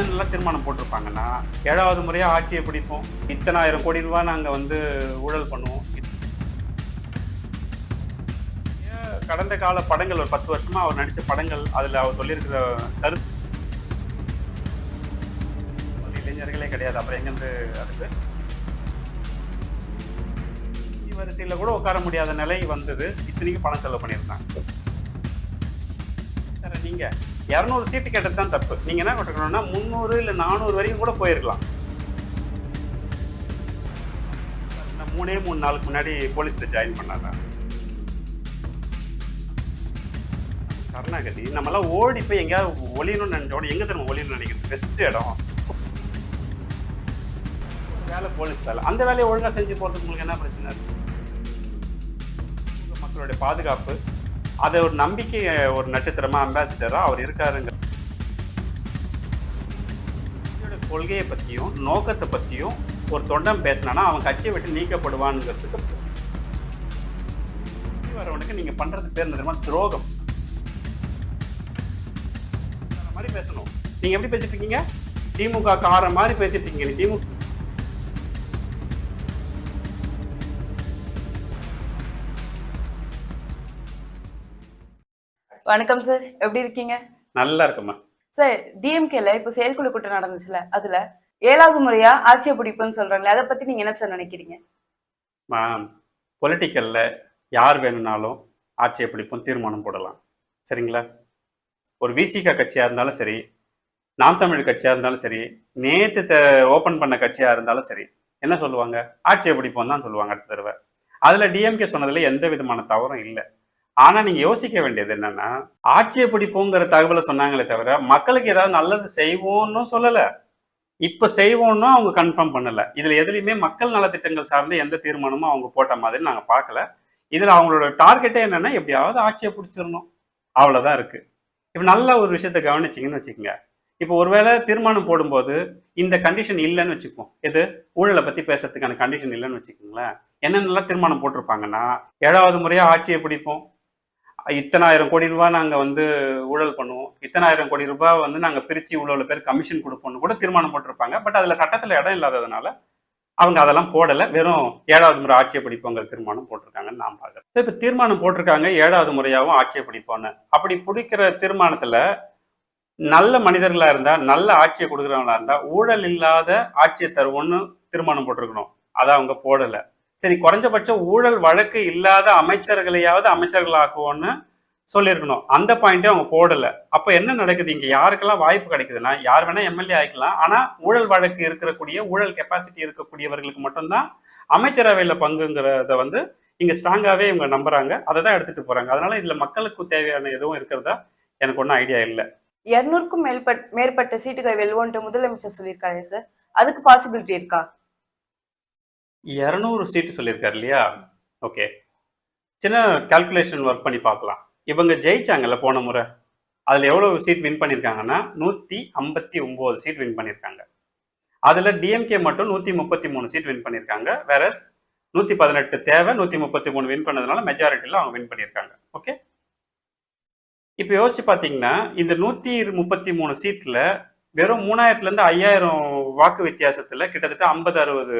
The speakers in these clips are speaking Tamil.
என்னென்னலாம் தீர்மானம் போட்டிருப்பாங்கன்னா ஏழாவது முறையாக ஆட்சியை பிடிப்போம். இத்தனாயிரம் கோடி ரூபாய் நாங்கள் வந்து ஊழல் பண்ணுவோம். கடந்த கால படங்கள் ஒரு பத்து வருஷமா அவர் நடித்த படங்கள் அதில் அவர் சொல்லியிருக்கிற கருத்து இளைஞர்களே கிடையாது. அப்புறம் எங்கேருந்து அதுக்கு? வரிசையில் கூட உட்கார முடியாத நிலை வந்தது. இத்தனைக்கு பணம் செலவு பண்ணியிருந்தாங்க. நீங்கள் நீங்க? இரநூறு சீட்டு கேட்டது தான் தப்பு. நீங்க என்ன பண்ணிருக்கணும்னா முந்நூறு இல்லை நானூறு வரைக்கும் கூட போயிருக்கலாம். இந்த மூணே மூணு நாளுக்கு முன்னாடி போலீஸ்ல ஜாயின் பண்ணாங்க. சரணாகதி நம்மளாம் ஓடி போய் எங்கேயாவது ஒளியணும்னு நினைச்சோட எங்க தெரியும் ஒளியணும்னு நினைக்கிறது? பெஸ்ட் இடம். வேலை போலீஸ் வேலை. அந்த வேலையை ஒழுங்காக செஞ்சு போகிறதுக்கு உங்களுக்கு என்ன பிரச்சனை? இருக்குது மக்களுடைய பாதுகாப்பு. அதை ஒரு நம்பிக்கை ஒரு நட்சத்திரமா அம்பாசிடரா அவர் இருக்காருங்க. கொள்கையை பத்தியும் நோக்கத்தை பத்தியும் ஒரு தொண்டம் பேசினானா அவன் கட்சியை விட்டு நீக்கப்படுவான்ங்கிறதுக்கு வரவனுக்கு நீங்க பண்றது பேர் தெரியுமா? துரோகம். மாதிரி பேசணும். நீங்க எப்படி பேசிட்டு இருக்கீங்க? திமுக கார மாதிரி பேசிட்டு இருக்கீங்க. திமுக வணக்கம் சார். எப்படி இருக்கீங்க? நல்லா இருக்குமா சார் டிஎம்கேல இப்போ செயற்குழு கூட்டம் நடந்துச்சுல அதுல ஏழாவது முறையா ஆட்சியை பிடிப்புன்னு சொல்றாங்களே அதை பத்தி நீங்க என்ன சார் நினைக்கிறீங்க? பொலிட்டிக்கலில் யார் வேணும்னாலும் ஆட்சியை பிடிப்போம் தீர்மானம் போடலாம். சரிங்களா? ஒரு விசிகா கட்சியாக இருந்தாலும் சரி நாம் தமிழ் கட்சியாக இருந்தாலும் சரி நேற்று ஓப்பன் பண்ண கட்சியாக இருந்தாலும் சரி என்ன சொல்லுவாங்க? ஆட்சியை பிடிப்போம் தான் சொல்லுவாங்க அடுத்த தடவை. அதில் டிஎம்கே சொன்னதில் எந்த விதமான தவறும் இல்லை. ஆனால் நீங்கள் யோசிக்க வேண்டியது என்னன்னா ஆட்சியை பிடிப்போங்கிற தகவலை சொன்னாங்களே தவிர மக்களுக்கு ஏதாவது நல்லது செய்வோம்னு சொல்லலை. இப்போ செய்வோம்னு அவங்க கன்ஃபார்ம் பண்ணல. இதுல எதுலையுமே மக்கள் நலத்திட்டங்கள் சார்ந்த எந்த தீர்மானமும் அவங்க போட்ட மாதிரி நாங்க பார்க்கல. இதுல அவங்களோட டார்கெட்டே என்னன்னா எப்படியாவது ஆட்சியை பிடிச்சிடணும். அவ்வளவுதான் இருக்கு. இப்போ நல்ல ஒரு விஷயத்த கவனிச்சிங்கன்னு வச்சுக்கோங்க. இப்போ ஒருவேளை தீர்மானம் போடும்போது இந்த கண்டிஷன் இல்லைன்னு வச்சுக்குவோம் எது? ஊழலை பத்தி பேசுறதுக்கான கண்டிஷன் இல்லைன்னு வச்சுக்கோங்களேன். என்னென்னலாம் தீர்மானம் போட்டிருப்பாங்கன்னா ஏழாவது முறையாக ஆட்சியை பிடிப்போம். இத்தனாயிரம் கோடி ரூபாய் நாங்கள் வந்து ஊழல் பண்ணுவோம். இத்தனாயிரம் கோடி ரூபாய் வந்து நாங்கள் பிரித்து இவ்வளோ பேர் கமிஷன் கொடுப்போம்னு கூட தீர்மானம் போட்டிருப்பாங்க. பட் அதில் சட்டத்தில் இடம் இல்லாததுனால அவங்க அதெல்லாம் போடலை. வெறும் ஏழாவது முறை ஆட்சியை பிடிப்போங்கிற தீர்மானம் போட்டிருக்காங்கன்னு நான் பார்க்குறேன். இப்போ தீர்மானம் போட்டிருக்காங்க ஏழாவது முறையாகவும் ஆட்சியை பிடிப்போன்னு அப்படி பிடிக்கிற தீர்மானத்தில் நல்ல மனிதர்களாக இருந்தால் நல்ல ஆட்சியை கொடுக்குறவங்களா இருந்தால் ஊழல் இல்லாத ஆட்சியை தருவோன்னு தீர்மானம் போட்டிருக்கணும். அதை அவங்க போடலை. சரி குறைஞ்சபட்சம் ஊழல் வழக்கு இல்லாத அமைச்சர்களையாவது அமைச்சர்களாக்குவோன்னு சொல்லியிருக்கணும். அந்த பாயிண்ட்டே அவங்க போடலை. அப்போ என்ன நடக்குது? இங்கே யாருக்கெல்லாம் வாய்ப்பு கிடைக்குதுன்னா யார் வேணால் எம்எல்ஏ ஆயிக்கலாம். ஆனால் ஊழல் வழக்கு இருக்கக்கூடிய ஊழல் கெப்பாசிட்டி இருக்கக்கூடியவர்களுக்கு மட்டும்தான் அமைச்சரவையில் பங்குங்கிறத வந்து இங்கே ஸ்ட்ராங்காகவே இவங்க நம்புறாங்க. அதை தான் எடுத்துகிட்டு போகிறாங்க அதனால இதில் மக்களுக்கு தேவையான எதுவும் இருக்கிறதா எனக்கு ஒன்றும் ஐடியா இல்லை. இரநூறுக்கும் மேற்பட் மேற்பட்ட சீட்டுகளை வெல்வோன்ட்டு முதலமைச்சர் சொல்லியிருக்காரு சார். அதுக்கு பாசிபிலிட்டி இருக்கா? இரநூறு சீட்டு சொல்லியிருக்காரு இல்லையா? ஓகே சின்ன கால்குலேஷன் ஒர்க் பண்ணி பார்க்கலாம். இவங்க ஜெயிச்சாங்கல்ல போன முறை. அதில் எவ்வளோ சீட் வின் பண்ணியிருக்காங்கன்னா நூற்றி ஐம்பத்தி ஒம்பது சீட் வின் பண்ணியிருக்காங்க. அதில் டிஎம்கே மட்டும் நூற்றி முப்பத்தி மூணு சீட் வின் பண்ணியிருக்காங்க. வேறஸ் நூற்றி பதினெட்டு தேவை நூற்றி முப்பத்தி மூணு வின் பண்ணதுனால மெஜாரிட்டியில் அவங்க வின் பண்ணியிருக்காங்க. ஓகே இப்போ யோசிச்சு பார்த்தீங்கன்னா இந்த நூற்றி முப்பத்தி மூணு சீட்டில் வெறும் மூணாயிரத்துலேருந்து ஐயாயிரம் வாக்கு வித்தியாசத்தில் கிட்டத்தட்ட ஐம்பது அறுபது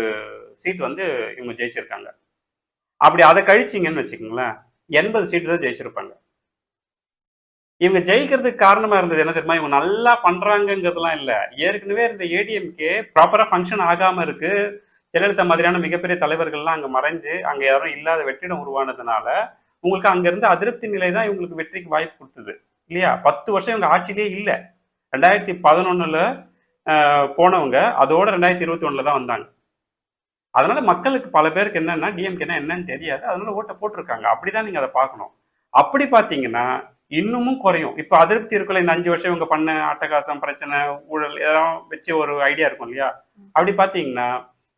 சீட் வந்து இவங்க ஜெயிச்சிருக்காங்க. அப்படி அதை கழிச்சிங்கன்னு வச்சுக்கோங்களேன் எண்பது சீட்டு தான் ஜெயிச்சிருப்பாங்க. இவங்க ஜெயிக்கிறதுக்கு காரணமா இருந்தது என்ன தெரியுமா? இவங்க நல்லா பண்றாங்கங்கிறதுலாம் இல்லை. ஏற்கனவே இருந்த ஏடிஎம்கே ப்ராப்பரா ஃபங்க்ஷன் ஆகாம இருக்கு. ஜெயலலிதா மாதிரியான மிகப்பெரிய தலைவர்கள்லாம் அங்க மறைஞ்சு அங்க யாரும் இல்லாத வெற்றிடம் உருவானதுனால உங்களுக்கு அங்கிருந்து அதிருப்தி நிலை தான் இவங்களுக்கு வெற்றிக்கு வாய்ப்பு கொடுத்தது. இல்லையா? பத்து வருஷம் இவங்க ஆட்சியிலே இல்லை. ரெண்டாயிரத்தி பதினொன்னுல போனவங்க அதோட ரெண்டாயிரத்தி இருபத்தி ஒண்ணுல தான் வந்தாங்க. அதனால மக்களுக்கு பல பேருக்கு என்னன்னா டிஎம்கேனா என்னன்னு தெரியாது. அதனால ஓட்டை போட்டிருக்காங்க. அப்படிதான் நீங்க அதை பார்க்கணும். அப்படி பார்த்தீங்கன்னா இன்னமும் குறையும். இப்போ அதிருப்தி இருக்குல்ல இந்த அஞ்சு வருஷம் இவங்க பண்ண அட்டகாசம் பிரச்சனை ஊழல் இதெல்லாம் வச்சு ஒரு ஐடியா இருக்கும் இல்லையா? அப்படி பார்த்தீங்கன்னா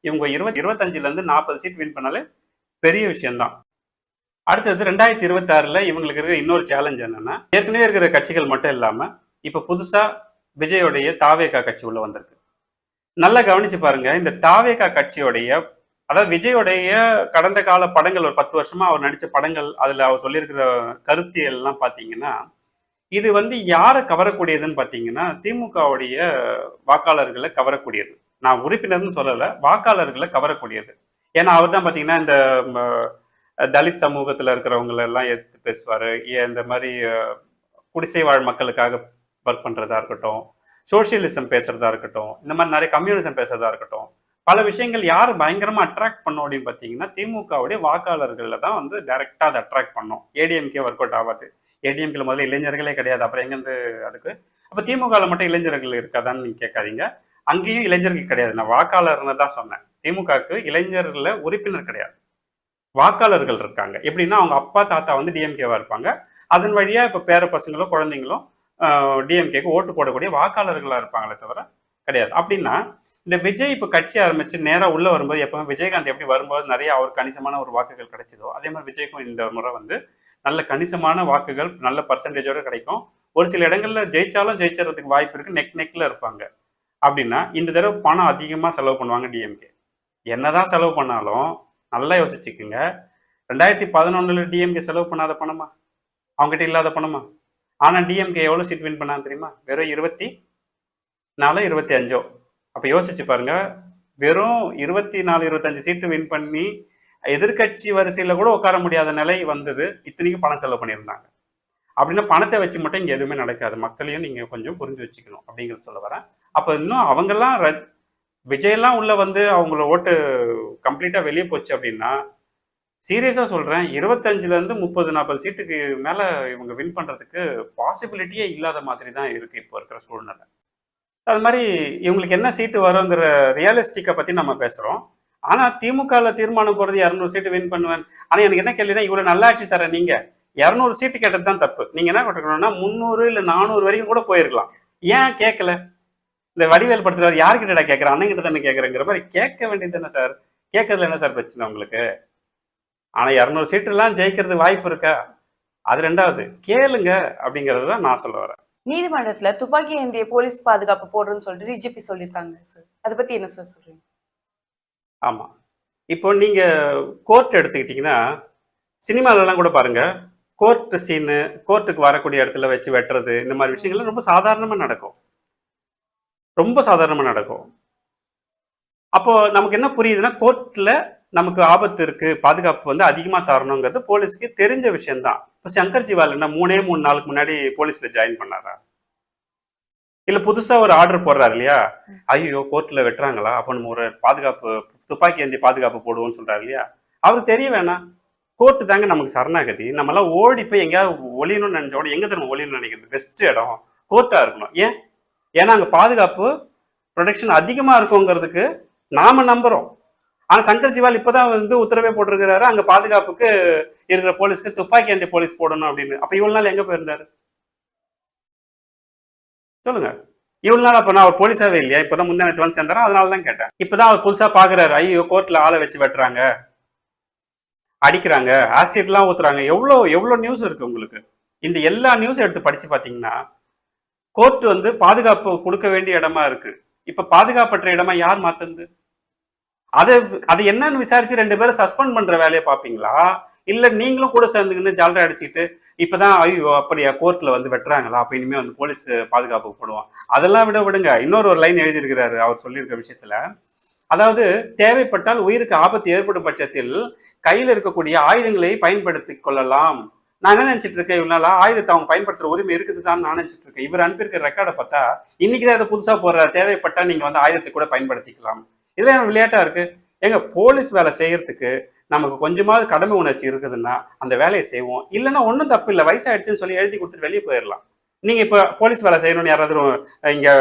இவங்க இருபத்தி இருபத்தஞ்சுல இருந்து நாற்பது சீட் வின் பண்ணாலே பெரிய விஷயம்தான். அடுத்தது ரெண்டாயிரத்தி இருபத்தாறுல இவங்களுக்கு இருக்கிற இன்னொரு சேலஞ்ச் என்னன்னா ஏற்கனவே இருக்கிற கட்சிகள் மட்டும் இல்லாம இப்ப புதுசா விஜயோடைய தாவேகா கட்சி உள்ள வந்திருக்கு. நல்லா கவனிச்சு பாருங்க இந்த தாவேகா கட்சியோடைய அதாவது விஜயோடைய கடந்த கால படங்கள் ஒரு பத்து வருஷமா அவர் நடிச்ச படங்கள் அதுல அவர் சொல்லியிருக்கிற கருத்தியல் எல்லாம் பாத்தீங்கன்னா இது வந்து யாரை கவரக்கூடியதுன்னு பார்த்தீங்கன்னா திமுகவுடைய வாக்காளர்களை கவரக்கூடியது. நான் உறுப்பினர்னு சொல்லலை வாக்காளர்களை கவரக்கூடியது. ஏன்னா அவர் தான் பார்த்தீங்கன்னா இந்த தலித் சமூகத்தில் இருக்கிறவங்கள எல்லாம் எதிர்த்து பேசுவார். இந்த மாதிரி குடிசை வாழ் மக்களுக்காக ஒர்க் பண்ணுறதா இருக்கட்டும் சோஷியலிசம் பேசுறதா இருக்கட்டும் இந்த மாதிரி நிறைய கம்யூனிசம் பேசுறதா இருக்கட்டும் பல விஷயங்கள் யார் பயங்கரமாக அட்ராக்ட் பண்ணும் அப்படின்னு பார்த்தீங்கன்னா திமுகவுடைய வாக்காளர்களில் தான் வந்து டைரெக்டாக அதை அட்ராக்ட் பண்ணும். ஏடிஎம்கே ஒர்க் அவுட் ஆகாது. ஏடிஎம்கேல முதல்ல இளைஞர்களே கிடையாது. அப்புறம் எங்கேருந்து அதுக்கு? அப்போ திமுகவில் மட்டும் இளைஞர்கள் இருக்காதான்னு நீங்கள் கேட்காதீங்க. அங்கேயும் இளைஞர்கள் கிடையாது. நான் வாக்காளர்னு தான் சொன்னேன். திமுகவுக்கு இளைஞர்களில் உறுப்பினர் கிடையாது. வாக்காளர்கள் இருக்காங்க. எப்படின்னா அவங்க அப்பா தாத்தா வந்து டிஎம்கேவா இருப்பாங்க. அதன் வழியாக இப்போ பேர பசங்களோ குழந்தைங்களோ டிஎம்கேக்கு ஓட்டு போடக்கூடிய வாக்காளர்களாக இருப்பாங்களே தவிர கிடையாது. அப்படின்னா இந்த விஜய் இப்போ கட்சி ஆரம்பித்து நேராக உள்ளே வரும்போது எப்பவுமே விஜயகாந்த் எப்படி வரும்போது நிறைய அவர் கணிசமான ஒரு வாக்குகள் கிடைச்சதோ அதே மாதிரி விஜய்க்கும் இந்த முறை வந்து நல்ல கணிசமான வாக்குகள் நல்ல பர்சன்டேஜோடு கிடைக்கும். ஒரு சில இடங்களில் ஜெயிச்சாலும் ஜெயிச்சறதுக்கு வாய்ப்பு இருக்குது நெக் நெக்ல இருப்பாங்க. அப்படின்னா இந்த தடவை பணம் அதிகமாக செலவு பண்ணுவாங்க டிஎம்கே என்னதான் செலவு பண்ணாலும் நல்லா யோசிச்சுக்குங்க. ரெண்டாயிரத்தி பதினொன்றில் டிஎம்கே செலவு பண்ணாத பணமா? அவங்ககிட்ட இல்லாத பணமா? ஆனால் டிஎம்கே எவ்வளோ சீட் வின் பண்ணாங்க தெரியுமா? வெறும் இருபத்தி நாலு இருபத்தி அஞ்சோ. அப்போ யோசிச்சு பாருங்க வெறும் இருபத்தி நாலு இருபத்தஞ்சு சீட்டு வின் பண்ணி எதிர்க்கட்சி வரிசையில் கூட உட்கார முடியாத நிலை வந்தது. இத்தனைக்கும் பணம் செலவு பண்ணியிருந்தாங்க. அப்படின்னா பணத்தை வச்சு மட்டும் இங்கே எதுவுமே நடக்காது. மக்களையும் நீங்கள் கொஞ்சம் புரிஞ்சு வச்சுக்கணும் அப்படிங்கிறது சொல்ல வரேன். அப்போ இன்னும் அவங்கெல்லாம் ர- விஜயெல்லாம் உள்ளே வந்து அவங்கள ஓட்டு கம்ப்ளீட்டாக வெளியே போச்சு அப்படின்னா சீரியஸாக சொல்கிறேன் இருபத்தஞ்சிலேருந்து முப்பது நாற்பது சீட்டுக்கு மேலே இவங்க வின் பண்ணுறதுக்கு பாசிபிலிட்டியே இல்லாத மாதிரி தான் இருக்குது இப்போ இருக்கிற சூழ்நிலை. அது மாதிரி இவங்களுக்கு என்ன சீட்டு வருங்கிற ரியலிஸ்டிக்கை பற்றி நம்ம பேசுகிறோம் ஆனால் திமுகவில் தீர்மானம் போகிறது இரநூறு சீட்டு வின் பண்ணுவேன். ஆனால் எனக்கு என்ன கேள்வினா இவ்வளோ நல்லாட்சி தரேன் நீங்கள் இரநூறு சீட்டு கேட்டது தான் தப்பு. நீங்கள் என்ன கொடுக்கணும்னா முந்நூறு இல்லை நானூறு வரைக்கும் கூட போயிருக்கலாம். ஏன் கேட்கல இந்த வடிவேல் படத்தில் யார்கிட்ட கேட்குறேன் அண்ணன் கிட்ட தானே கேட்குறேங்கிற மாதிரி கேட்க வேண்டியது என்ன சார். கேட்கறதுல என்ன சார் பிரச்சனை உங்களுக்கு? ஆனா இரநூறு சீட்டுலாம் ஜெயிக்கிறது வாய்ப்பு இருக்கா? அது ரெண்டாவது. கேளுங்க அப்படிங்கறது தான் நான் சொல்ல வரேன். நீதிமன்றத்துல துப்பாக்கி ஏந்திய போலீஸ் பாதுகாப்பு போடுறேன்னு சொல்லிட்டு டிஜிபி சொல்லியிருக்காங்க சார். அதை பத்தி என்ன சார் சொல்றீங்க? ஆமா. இப்போ நீங்க கோர்ட் எடுத்துக்கிட்டீங்கன்னா சினிமாலெல்லாம் கூட பாருங்க. கோர்ட் சீனு கோர்ட்டுக்கு வரக்கூடிய இடத்துல வச்சு வெட்டுறது இந்த மாதிரி விஷயங்கள்லாம் ரொம்ப சாதாரணமா நடக்கும். ரொம்ப சாதாரணமா நடக்கும். அப்போ நமக்கு என்ன புரியுதுன்னா கோர்ட்ல நமக்கு ஆபத்து இருக்கு பாதுகாப்பு வந்து அதிகமாக தரணுங்கிறது போலீஸ்க்கு தெரிஞ்ச விஷயம்தான். இப்போ சங்கர் ஜிவால் என்ன மூணே மூணு நாளுக்கு முன்னாடி போலீஸ்ல ஜாயின் பண்ணாரா? இல்ல புதுசா ஒரு ஆர்டர் போடுறாரு இல்லையா? ஐயோ கோர்ட்ல வெட்டுறாங்களா? அப்போ நம்ம ஒரு பாதுகாப்பு துப்பாக்கி ஏந்தி பாதுகாப்பு போடுவோம்னு சொல்றாரு இல்லையா? அவருக்கு தெரிய வேணாம். கோர்ட்டு தாங்க நமக்கு சரணாகதி. நம்மளாம் ஓடி போய் எங்கேயாவது ஒளியணும்னு நினைச்சோட எங்க நம்ம ஒளியணும்னு நினைக்கிறது? பெஸ்ட் இடம். கோர்ட்டா இருக்கணும். ஏன்? ஏன்னா அங்க பாதுகாப்பு ப்ரொடெக்ஷன் அதிகமா இருக்குங்கிறதுக்கு நாம நம்புறோம். ஆனா சங்கர் ஜிவால் இப்பதான் வந்து உத்தரவே போட்டிருக்கிறாரு. அங்க பாதுகாப்புக்கு இருக்கிற போலீஸ்க்கு துப்பாக்கி ஏந்தி போலீஸ் போடணும் அப்படின்னு. அப்ப இவ்வளவு நாள் எங்க போயிருந்தாரு? சொல்லுங்க. இவ்வளவு நாள் அப்ப நான் ஒரு போலீஸாவே இல்லையா? இப்பதான் முந்தைய வந்து சேர்ந்தாரா? அதனால தான் கேட்டேன். இப்பதான் அவர் புதுசா பாக்குறாரு. ஐயோ கோர்ட்ல ஆளை வச்சு வெட்டுறாங்க. அடிக்கிறாங்க. ஆசிட்லாம் ஊத்துறாங்க. எவ்வளோ எவ்வளோ நியூஸ் இருக்கு உங்களுக்கு? இந்த எல்லா நியூஸ் எடுத்து படிச்சு பாத்தீங்கன்னா கோர்ட் வந்து பாதுகாப்பு கொடுக்க வேண்டிய இடமா இருக்கு. இப்ப பாதுகாப்பற்ற இடமா யார் மாத்துந்து அதை அது என்னன்னு விசாரிச்சு ரெண்டு பேரும் சஸ்பெண்ட் பண்ற வேலையை பாப்பீங்களா இல்ல நீங்களும் கூட சேர்ந்துக்கின்னு ஜாலரை அடிச்சுட்டு இப்பதான் ஐயோ அப்படியா கோர்ட்ல வந்து வெட்டுறாங்களா அப்ப இனிமே வந்து போலீஸ் பாதுகாப்பு போடுவோம். அதெல்லாம் விட விடுங்க. இன்னொரு ஒரு லைன் எழுதியிருக்கிறாரு அவர் சொல்லியிருக்க விஷயத்துல. அதாவது தேவைப்பட்டால் உயிருக்கு ஆபத்து ஏற்படும் பட்சத்தில் கையில் இருக்கக்கூடிய ஆயுதங்களை பயன்படுத்தி கொள்ளலாம். நான் என்ன நினைச்சிட்டு இருக்கேன் இவனால ஆயுதத்தை அவங்க பயன்படுத்துற உரிமை இருக்குது தான் நான் நினைச்சிட்டு இருக்கேன். இவர் அனுப்பியிருக்கிற ரெக்கார்டை பார்த்தா இன்னைக்கு தான் இதை புதுசாக போடுற தேவைப்பட்டா நீங்க வந்து ஆயுதத்தை கூட பயன்படுத்திக்கலாம். இதெல்லாம் எனக்கு விளையாட்டாக இருக்குது ஏங்க போலீஸ் வேலை செய்யறதுக்கு நமக்கு கொஞ்சமாவது கடமை உணர்ச்சி இருக்குதுன்னா அந்த வேலையை செய்வோம். இல்லைன்னா ஒன்றும் தப்பு இல்லை. வயசாயிடுச்சுன்னு சொல்லி எழுதி கொடுத்துட்டு வெளியே போயிடலாம். நீங்கள் இப்போ போலீஸ் வேலை செய்யணும்னு யாராவது இங்கே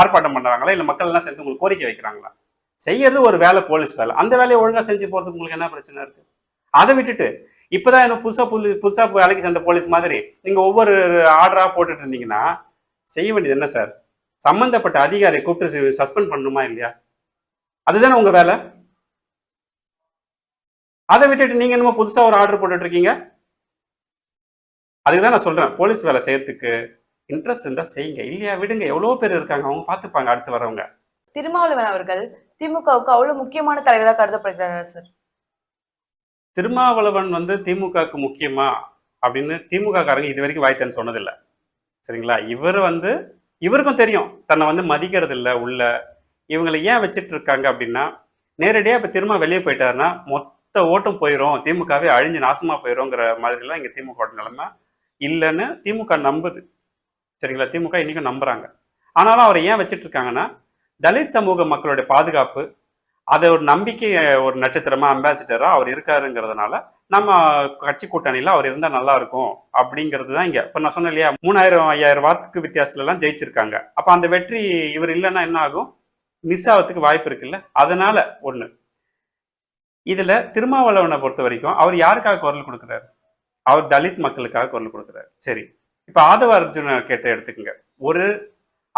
ஆர்ப்பாட்டம் பண்ணுறாங்களா இல்லை மக்கள் எல்லாம் சேர்ந்து உங்களுக்கு கோரிக்கை வைக்கிறாங்களா? செய்யறது ஒரு வேலை போலீஸ் வேலை. அந்த வேலையை ஒழுங்காக செஞ்சு போகிறதுக்கு உங்களுக்கு என்ன பிரச்சனை இருக்குது அதை விட்டுட்டு இப்பதான் என்ன புதுசாக புது புதுசாக வேலைக்கு சேர்ந்த போலீஸ் மாதிரி நீங்கள் ஒவ்வொரு ஆர்டராக போட்டுட்டு இருந்தீங்கன்னா செய்ய வேண்டியது என்ன சார்? சம்மந்தப்பட்ட அதிகாரியை கூப்பிட்டு சஸ்பெண்ட் பண்ணணுமா இல்லையா? அதுதானே உங்க வேலை? அதை விட்டுட்டு நீங்க என்னமோ புதுசா ஒரு ஆர்டர் போட்டுட்டு இருக்கீங்க அதுக்கு தான் நான் சொல்றேன் போலீஸ் வேலை செய்யறதுக்கு இன்ட்ரெஸ்ட் இருந்தா செய்யுங்க. இல்லையா விடுங்க. எவ்வளவு பேர் இருக்காங்க அவங்க பார்த்துப்பாங்க அடுத்து வரவங்க. திருமாவளவன் அவர்கள் திமுகவுக்கு அவ்வளவு முக்கியமான தலைவராக கருதப்படுகிறாரா சார் திருமாவளவன் வந்து திமுகவுக்கு முக்கியமா அப்படின்னு திமுக காரங்க இது வரைக்கும் வாய்த்தன்னு சொன்னதில்லை. சரிங்களா? இவர் வந்து இவருக்கும் தெரியும். தன்னை வந்து மதிக்கிறது இல்லை உள்ள இவங்களை ஏன் வச்சுட்டு இருக்காங்க அப்படின்னா நேரடியாக இப்போ திரும்ப வெளியே போயிட்டாருன்னா மொத்த ஓட்டும் போயிடும் திமுகவே அழிஞ்சு நாசமாக போயிடும்ங்கிற மாதிரிலாம் இங்கே திமுக நிலைமை இல்லைன்னு திமுக நம்புது. சரிங்களா? திமுக இன்றைக்கும் நம்புறாங்க. ஆனாலும் அவரை ஏன் வச்சுட்டு இருக்காங்கன்னா தலித் சமூக மக்களுடைய பாதுகாப்பு அதை ஒரு நம்பிக்கை ஒரு நட்சத்திரமாக அம்பாசிடராக அவர் இருக்காருங்கிறதுனால நம்ம கட்சி கூட்டணியில் அவர் இருந்தால் நல்லா இருக்கும் அப்படிங்கிறது தான் இங்கே. இப்போ நான் சொன்னேன் இல்லையா மூணாயிரம் ஐயாயிரம் வாத்துக்கு வித்தியாசத்துலலாம் ஜெயிச்சிருக்காங்க. அப்போ அந்த வெற்றி இவர் இல்லைன்னா என்ன ஆகும்? மிஸ் ஆகிறதுக்கு வாய்ப்பு இருக்குல்ல? அதனால ஒண்ணு. இதுல திருமாவளவனை பொறுத்த வரைக்கும் அவர் யாருக்காக குரல் கொடுக்குறாரு? அவர் தலித் மக்களுக்காக குரல் கொடுக்குறாரு. சரி. இப்ப ஆதவ அர்ஜுன கேட்ட எடுத்துக்கங்க. ஒரு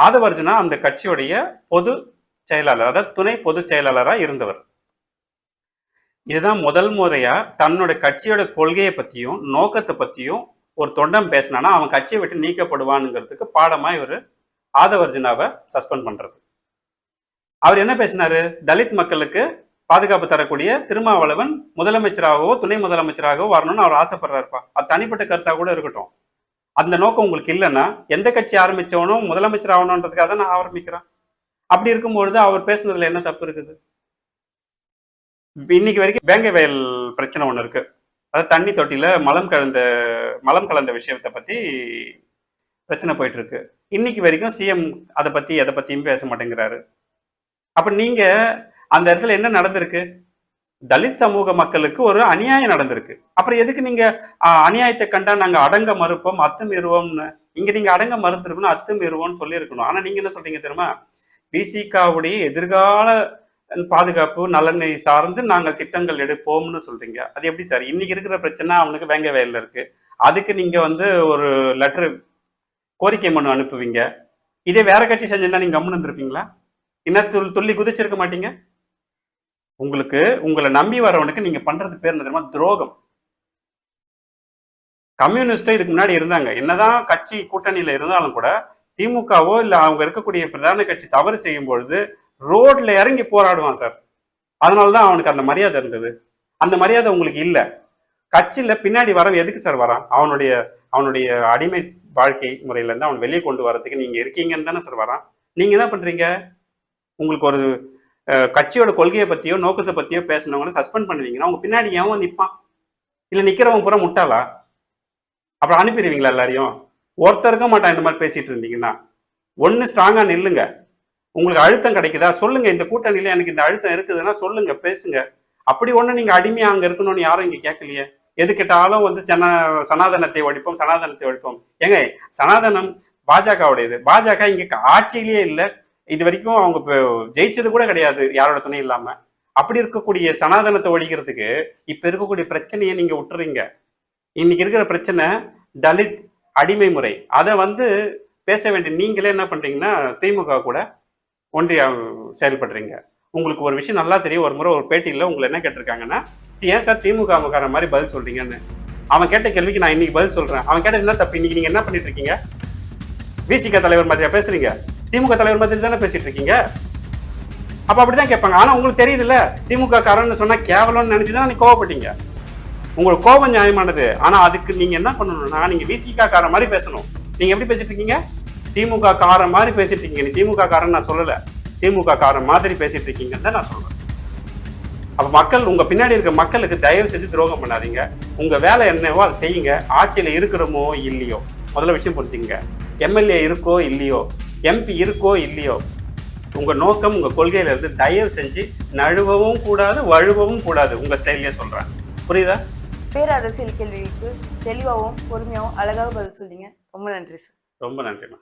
ஆதவ அர்ஜுனா அந்த கட்சியுடைய பொது செயலாளர் அதாவது துணை பொதுச் செயலாளராக இருந்தவர். இதுதான் முதல் முறையா தன்னோட கட்சியோட கொள்கையை பத்தியும் நோக்கத்தை பத்தியும் ஒரு தொண்டம் பேசினானா அவன் கட்சியை விட்டு நீக்கப்படுவானுங்கிறதுக்கு பாடமா இவர் ஆதவர்ஜுனாவை சஸ்பெண்ட் பண்றது. அவர் என்ன பேசினாரு? தலித் மக்களுக்கு பாதுகாப்பு தரக்கூடிய திருமாவளவன் முதலமைச்சராகவோ துணை முதலமைச்சராகவோ வரணும்னு அவர் ஆசைப்படுறாருப்பா. அது தனிப்பட்ட கருத்தா கூட இருக்கட்டும். அந்த நோக்கம் உங்களுக்கு இல்லைன்னா எந்த கட்சி ஆரம்பிச்சவனும் முதலமைச்சர் ஆகணுன்றதுக்காக தான் நான் ஆரம்பிக்கிறேன். அப்படி இருக்கும்பொழுது அவர் பேசுனதுல என்ன தப்பு இருக்குது? இன்னைக்கு வரைக்கும் வேங்கை வயல் பிரச்சனை ஒன்று இருக்கு. அதாவது தண்ணி தொட்டியில மலம் கலந்த மலம் கலந்த விஷயத்தை பத்தி பிரச்சனை போயிட்டு இருக்கு. இன்னைக்கு வரைக்கும் சிஎம் அதை பத்தி எதை பத்தியும் பேச மாட்டேங்கிறாரு. அப்போ நீங்கள் அந்த இடத்துல என்ன நடந்திருக்கு? தலித் சமூக மக்களுக்கு ஒரு அநியாயம் நடந்திருக்கு. அப்புறம் எதுக்கு நீங்க அநியாயத்தை கண்டா நாங்க அடங்க மறுப்போம் அத்துமீறுவோம்னு? இங்க நீங்க அடங்க மறுத்துருக்கணும் அத்துமீறுவோம்னு சொல்லியிருக்கணும். ஆனா நீங்க என்ன சொல்றீங்க தெரியுமா? பிசிகாவுடைய எதிர்கால பாதுகாப்பு நலனை சார்ந்து நாங்கள் திட்டங்கள் எடுப்போம்னு சொல்றீங்க. அது எப்படி சார்? இன்னைக்கு இருக்கிற பிரச்சனை அவனுக்கு வேங்க வேலையில் இருக்கு. அதுக்கு நீங்க வந்து ஒரு லெட்டர் கோரிக்கை மனு அனுப்புவீங்க. இதே வேற கட்சி செஞ்சிருந்தா நீங்க கம்முன்னு இருந்திருப்பீங்களா? என்ன துள்ளி குதிச்சிருக்க மாட்டீங்க? உங்களுக்கு உங்களை நம்பி வரவனுக்கு நீங்க பண்றது பேர் என்ன தெரியுமா? துரோகம். கம்யூனிஸ்டா இதுக்கு முன்னாடி இருந்தாங்க. என்னதான் கட்சி கூட்டணியில இருந்தாலும் கூட திமுகவோ இல்ல அவங்க இருக்கக்கூடிய பிரதான கட்சி தவறு செய்யும் பொழுது ரோட்ல இறங்கி போராடுவான் சார். அதனாலதான் அவனுக்கு அந்த மரியாதை இருந்தது. அந்த மரியாதை உங்களுக்கு இல்ல. கட்சியில பின்னாடி வரவன் எதுக்கு சார் வரான்? அவனுடைய அவனுடைய அடிமை வாழ்க்கை முறையில இருந்து அவன் வெளியே கொண்டு வரதுக்கு நீங்க இருக்கீங்கன்னு தானே சார் வரான். நீங்க என்ன பண்றீங்க? உங்களுக்கு ஒரு கட்சியோட கொள்கையை பத்தியோ நோக்கத்தை பத்தியோ பேசினவங்கள சஸ்பெண்ட் பண்ணுவீங்கன்னா உங்க பின்னாடி ஏன் நிற்பான் இல்ல நிக்கிறவன் பூரா முட்டாளா? அப்புறம் அனுப்பிடுவீங்களா எல்லாரையும்? ஒருத்தர் இருக்க மாட்டான் இந்த மாதிரி பேசிட்டு இருந்தீங்கன்னா. ஒன்னு ஸ்ட்ராங்கா நில்லுங்க. உங்களுக்கு அழுத்தம் கிடைக்குதா? சொல்லுங்க. இந்த கூட்டணியில எனக்கு இந்த அழுத்தம் இருக்குதுன்னா சொல்லுங்க. பேசுங்க. அப்படி ஒண்ணு நீங்க அடிமையா அங்க இருக்கணும்னு யாரும் இங்க கேட்கலையே. எது கேட்டாலும் வந்து சன சனாதனத்தை ஒழிப்போம் சனாதனத்தை ஒழிப்போம். ஏங்க சனாதனம் பாஜகவுடையது. பாஜக இங்க ஆட்சியிலேயே இல்லை. இது வரைக்கும் அவங்க ஜெயிச்சது கூட கிடையாது யாரோட துணை இல்லாம. அப்படி இருக்கக்கூடிய சனாதனத்தை ஒழிக்கிறதுக்கு இப்ப இருக்கக்கூடிய பிரச்சனையை நீங்க விட்டுறீங்க. இன்னைக்கு இருக்கிற பிரச்சனை தலித் அடிமை முறை. அதை வந்து பேச வேண்டிய நீங்களே என்ன பண்றீங்கன்னா திமுக கூட ஒன்றிய செயல்படுறீங்க. உங்களுக்கு ஒரு விஷயம் நல்லா தெரியும் ஒரு முறை ஒரு பேட்டியில் உங்களை என்ன கேட்டிருக்காங்கன்னா ஏன் சார் திமுக கார மாதிரி பதில் சொல்றீங்கன்னு? அவன் கேட்ட கேள்விக்கு நான் இன்னைக்கு பதில் சொல்றேன். அவன் கேட்டது என்ன தப்பு? இன்னைக்கு நீங்க என்ன பண்ணிட்டு இருக்கீங்க? விசிக தலைவர் மாதிரியா பேசுறீங்க? திமுக தலைவர் மாதிரி தானே பேசிட்டு இருக்கீங்க? அப்ப அப்படிதான் கேட்பாங்க. ஆனா உங்களுக்கு தெரியுதுல்ல திமுக காரன்னு சொன்னா கேவலம்னு நினைச்சுதான் நீ கோவப்பட்டீங்க. உங்களுக்கு கோபம் நியாயமானது. ஆனா அதுக்கு நீங்க என்ன பண்ணணும்னா நீங்க விசிகா கார மாதிரி பேசணும். நீங்க எப்படி பேசிட்டு இருக்கீங்க? திமுக கார மாதிரி பேசிட்டு இருக்கீங்க. நீ திமுக காரன் நான் சொல்லல. திமுக காரன் மாதிரி பேசிட்டு இருக்கீங்கன்னு தான் நான் சொல்றேன். அப்ப மக்கள் உங்க பின்னாடி இருக்க மக்களுக்கு தயவு செஞ்சு துரோகம் பண்ணாதீங்க. உங்க வேலை என்னவோ அதை செய்யுங்க. ஆட்சியில இருக்கிறோமோ இல்லையோ? முதல்ல விஷயம் புரிஞ்சுங்க எம்எல்ஏ இருக்கோ இல்லையோ? எம்பி இருக்கோ இல்லையோ உங்க நோக்கம் உங்க கொள்கையில இருந்து தயவு செஞ்சு நழுவவும் கூடாது வழுவவும் கூடாது உங்க ஸ்டைல்லயே சொல்றேன். புரியுதா? பேரரசியல் கேள்விகளுக்கு தெளிவாகவும் பொறுமையாகவும் அழகாக பதில் சொன்னீங்க ரொம்ப நன்றி சார். ரொம்ப நன்றிம்மா.